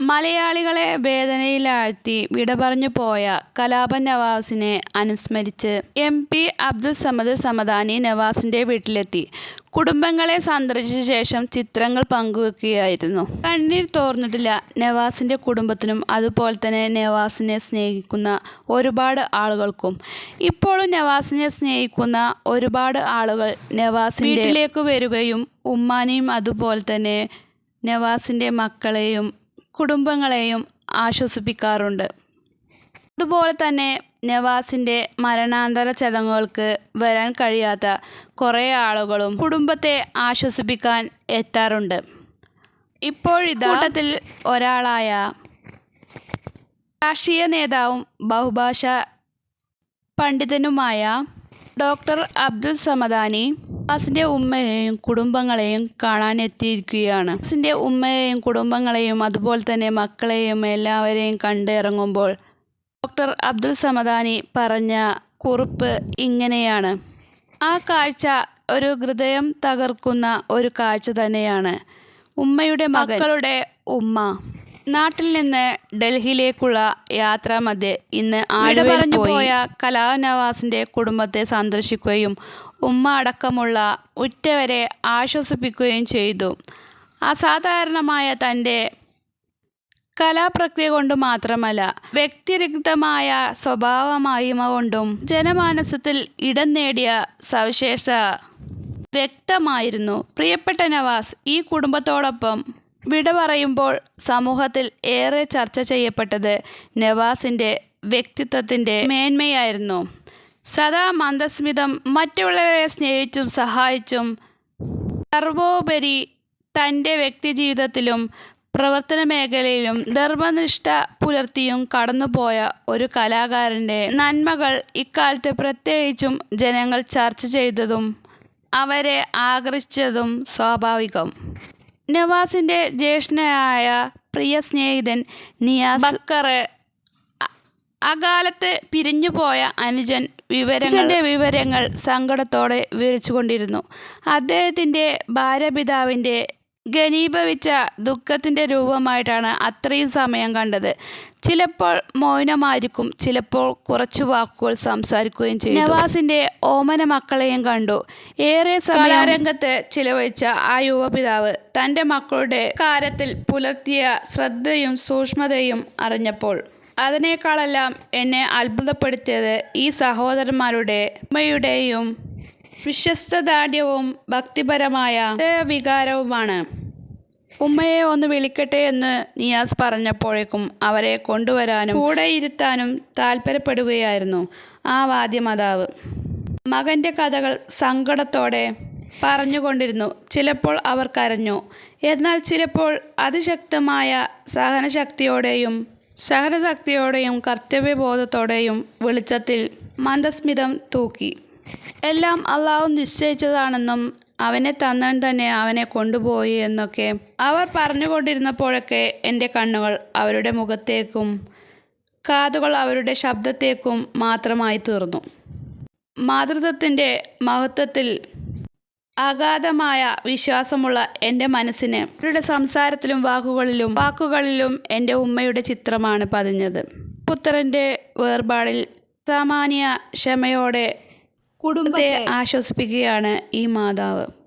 മലയാളികളെ വേദനയിലാഴ്ത്തി വിട പറഞ്ഞു പോയ കലാപൻ നവാസിനെ അനുസ്മരിച്ച് എം പി അബ്ദുൽ സമദ് സമദാനി നവാസിന്റെ വീട്ടിലെത്തി. കുടുംബങ്ങളെ സന്ദർശിച്ച ശേഷം ചിത്രങ്ങൾ പങ്കുവെക്കുകയായിരുന്നു. കണ്ണീർ തോർന്നിട്ടില്ല നവാസിന്റെ കുടുംബത്തിനും അതുപോലെ തന്നെ നവാസിനെ സ്നേഹിക്കുന്ന ഒരുപാട് ആളുകൾക്കും. ഇപ്പോഴും നവാസിനെ സ്നേഹിക്കുന്ന ഒരുപാട് ആളുകൾ നവാസിന്റെ വീട്ടിലേക്ക് വരികയും ഉമ്മാനെയും അതുപോലെ തന്നെ നവാസിന്റെ മക്കളെയും കുടുംബങ്ങളെയും ആശ്വസിപ്പിക്കാറുണ്ട്. അതുപോലെ തന്നെ നവാസിന്റെ മരണാന്തര ചടങ്ങുകൾക്ക് വരാൻ കഴിയാത്ത കുറേ ആളുകളും കുടുംബത്തെ ആശ്വസിപ്പിക്കാൻ എത്താറുണ്ട്. ഇപ്പോഴിതാട്ടത്തിൽ ഒരാളായ രാഷ്ട്രീയ നേതാവും ബഹുഭാഷ പണ്ഡിതനുമായ ഡോക്ടർ അബ്ദുൽ സമദാനി നവാസിന്റെ ഉമ്മയെയും കുടുംബങ്ങളെയും കാണാൻ എത്തിയിരിക്കുകയാണ് ഉമ്മയെയും കുടുംബങ്ങളെയും അതുപോലെ തന്നെ മക്കളെയും എല്ലാവരെയും കണ്ടിറങ്ങുമ്പോൾ ഡോക്ടർ അബ്ദുൽ സമദാനി പറഞ്ഞ കുറിപ്പ് ഇങ്ങനെയാണ്. ആ കാഴ്ച ഒരു ഹൃദയം തകർക്കുന്ന ഒരു കാഴ്ച തന്നെയാണ്. ഉമ്മയുടെ മക്കളുടെ ഉമ്മ. നാട്ടിൽ നിന്ന് ഡൽഹിയിലേക്കുള്ള യാത്രാമധ്യേ ഇന്ന് ആട പറഞ്ഞു പോയ കലാനവാസിന്റെ കുടുംബത്തെ സന്ദർശിക്കുകയും ഉമ്മ അടക്കമുള്ള ഉറ്റവരെ ആശ്വസിപ്പിക്കുകയും ചെയ്തു. അസാധാരണമായ തന്റെ കലാപ്രക്രിയ കൊണ്ട് മാത്രമല്ല വ്യക്തിരഹിതമായ സ്വഭാവമായ്മ കൊണ്ടും ജനമാനസത്തിൽ ഇടം നേടിയ സവിശേഷ വ്യക്തമായിരുന്നു. പ്രിയപ്പെട്ട നവാസ് ഈ കുടുംബത്തോടൊപ്പം വിട പറയുമ്പോൾ സമൂഹത്തിൽ ഏറെ ചർച്ച ചെയ്യപ്പെട്ടത് നവാസിന്റെ വ്യക്തിത്വത്തിന്റെ മേന്മയായിരുന്നു. സദാ മന്ദസ്മിതം മറ്റുള്ളവരെ സ്നേഹിച്ചും സഹായിച്ചും സർവോപരി തന്റെ വ്യക്തിജീവിതത്തിലും പ്രവർത്തന മേഖലയിലും ധർമ്മനിഷ്ഠ പുലർത്തിയും കടന്നുപോയ ഒരു കലാകാരന്റെ നന്മകൾ ഇക്കാലത്ത് പ്രത്യേകിച്ചും ജനങ്ങൾ ചർച്ച ചെയ്തതും അവരെ ആകർഷിച്ചതും സ്വാഭാവികം. നവാസിന്റെ ജ്യേഷ്ഠനായ പ്രിയ സ്നേഹിതൻ നിയാസ് ബക്കറ്. അകാലത്ത് പിരിഞ്ഞുപോയ അനുജൻ വിവരങ്ങളുടെ വിവരങ്ങൾ സങ്കടത്തോടെ വിവരിച്ചുകൊണ്ടിരുന്നു. അദ്ദേഹത്തിന്റെ ഭാര്യപിതാവിന്റെ ഘനീഭവിച്ച ദുഃഖത്തിന്റെ രൂപമായിട്ടാണ് അത്രയും സമയം കണ്ടത്. ചിലപ്പോൾ മൗനമായിരിക്കും ചിലപ്പോൾ കുറച്ചു വാക്കുകൾ സംസാരിക്കുകയും ചെയ്യും നവാസിന്റെ ഓമന മക്കളെയും കണ്ടു. ഏറെ കലാരംഗത്ത് ചിലവഴിച്ച ആ യുവപിതാവ് തന്റെ മക്കളുടെ കാര്യത്തിൽ പുലർത്തിയ ശ്രദ്ധയും സൂക്ഷ്മതയും അറിഞ്ഞപ്പോൾ അതിനേക്കാളെല്ലാം എന്നെ അത്ഭുതപ്പെടുത്തിയത് ഈ സഹോദരന്മാരുടെ അമ്മയുടെയും വിശ്വസ്തദാഢ്യവും ഭക്തിപരമായ വികാരവുമാണ്. ഉമ്മയെ ഒന്ന് വിളിക്കട്ടെ എന്ന് നിയാസ് പറഞ്ഞപ്പോഴേക്കും അവരെ കൊണ്ടുവരാനും കൂടെ ഇരുത്താനും താല്പര്യപ്പെടുകയായിരുന്നു ആ വാദ്യമാതാവ്. മകന്റെ കഥകൾ സങ്കടത്തോടെ പറഞ്ഞുകൊണ്ടിരുന്നു. ചിലപ്പോൾ അവർ കരഞ്ഞു. എന്നാൽ ചിലപ്പോൾ അതിശക്തമായ സഹനശക്തിയോടെയും സഹനശക്തിയോടെയും കർത്തവ്യബോധത്തോടെയും വെളിച്ചത്തിൽ മന്ദസ്മിതം തൂക്കി. എല്ലാം അള്ളാഹു നിശ്ചയിച്ചതാണെന്നും അവനെ തന്നവൻ തന്നെ അവനെ കൊണ്ടുപോയി എന്നൊക്കെ അവർ പറഞ്ഞുകൊണ്ടിരുന്നപ്പോഴൊക്കെ എന്റെ കണ്ണുകൾ അവരുടെ മുഖത്തേക്കും കാതുകൾ അവരുടെ ശബ്ദത്തേക്കും മാത്രമായി തീർന്നു. മാതൃത്വത്തിന്റെ മഹത്വത്തിൽ അഗാധമായ വിശ്വാസമുള്ള എന്റെ മനസ്സിന് അവരുടെ സംസാരത്തിലും വാക്കുകളിലും വാക്കുകളിലും എന്റെ ഉമ്മയുടെ ചിത്രമാണ് പതിഞ്ഞത്. പുത്രന്റെ വേർപാടിൽ സാമാന്യ ക്ഷമയോടെ കുടുംബത്തെ ആശ്വസിപ്പിക്കുകയാണ് ഈ മാതാവ്.